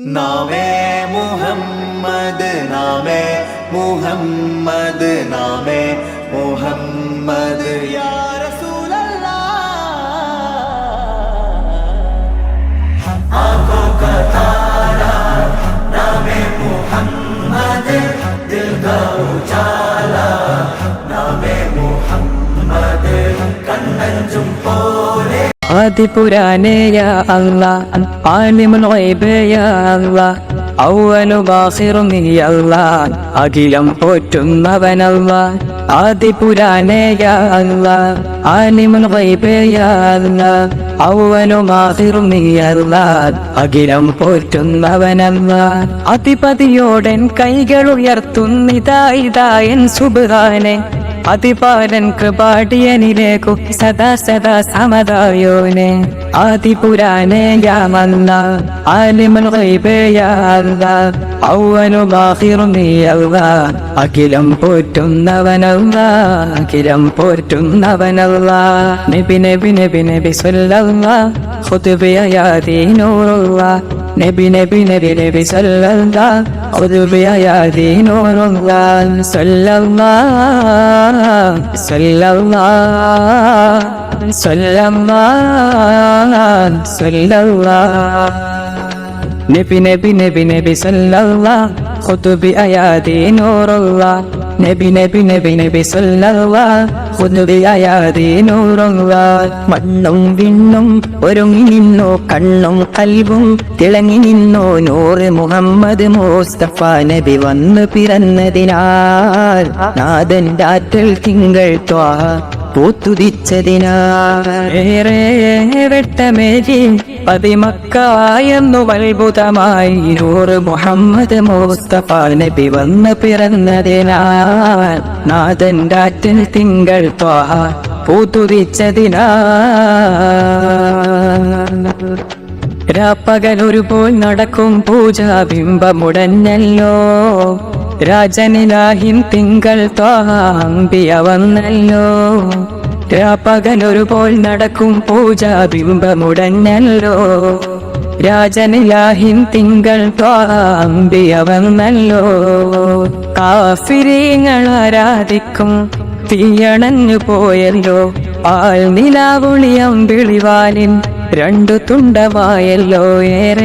நாமே முஹம்மது நாமே முஹம்மது நாமே முஹம்மது. யார சூழல்லா ஆகோ கதாரா நாமே முஹம்மது தில் പോലെ ആദിപുരാനേയ അല്ല ആലിമുൽ ഗൈബയ അല്ല ഔവലു ബാസിറു നീ അല്ല അഖിലം പോറ്റുന്നവനല്ല യാ അല്ല ആലിമുൽ യാ അല്ല ഔവലു ബാസിറു നീ അല്ല അഖിലം പോറ്റുന്നവനല്ല. അധിപതിയോടൻ കൈകൾ ഉയർത്തുന്നിതായിതായൻ സുബാനെ അതിപാലൻ കൃപാടിയനിലേക്കു സദാ സദാ സമതായോനെ. ആദിപുരാനെ യാമല്ല ആലിമുൽ ഗൈബയാല്ല ഔവലു ബാഹിറു അല്ലാഹ് അഖിലം പോറ്റുന്നവനല്ല അഖിലം പോറ്റുന്നവനല്ല. നബി നബി നബി നബി Nebi Nebi Nebi Nebi sallallahu Audu bi ayati nurullah sallallahu sallallahu sallallahu sallallahu Nebi Nebi Nebi Nebi sallallahu Audu bi ayati nurullah നബി നബി നബി നബി നൂറുല്ലാ മണ്ണും വിണ്ണും ഒരുങ്ങി നിന്നു കണ്ണും കൽവും തിളങ്ങി നിന്നു. നൂറ് മുഹമ്മദ് മുസ്തഫ നബി വന്നു പിറന്നതിനാൽ നാദൻ ഡാറ്റൽ തിങ്കൾ ത്വാഹ പൂത്തുതിച്ചതിനാറേ വെട്ടമേരി പതിമക്കായെന്നു അത്ഭുതമായി നൂറ് മുഹമ്മദ് മുസ്തഫ നബി വന്ന് പിറന്നതിനാൽ നാഥൻ ആറ്റൽ തിങ്കൾ ത്വാഹ പൂത്തുതിച്ചതിനാൽ രാപ്പകലൊരുപോൽ നടക്കും പൂജാബിംബമുടഞ്ഞല്ലോ രാജനിലാഹിൻ തിങ്കൾ ത്വാമ്പിയ വന്നല്ലോ. രാപ്പകലൊരുപോൽ നടക്കും പൂജാബിംബമുടഞ്ഞല്ലോ രാജനിലാഹിൻ തിങ്കൾ ത്വാമ്പിയ വന്നല്ലോ. കാഫിരിങ്ങൾ ആരാധിക്കും തീയണഞ്ഞു പോയല്ലോ. ആൾ നിലാവുളിയം വിളിവാലിൻ രണ്ടു തുണ്ടമായല്ലോ ഏറെ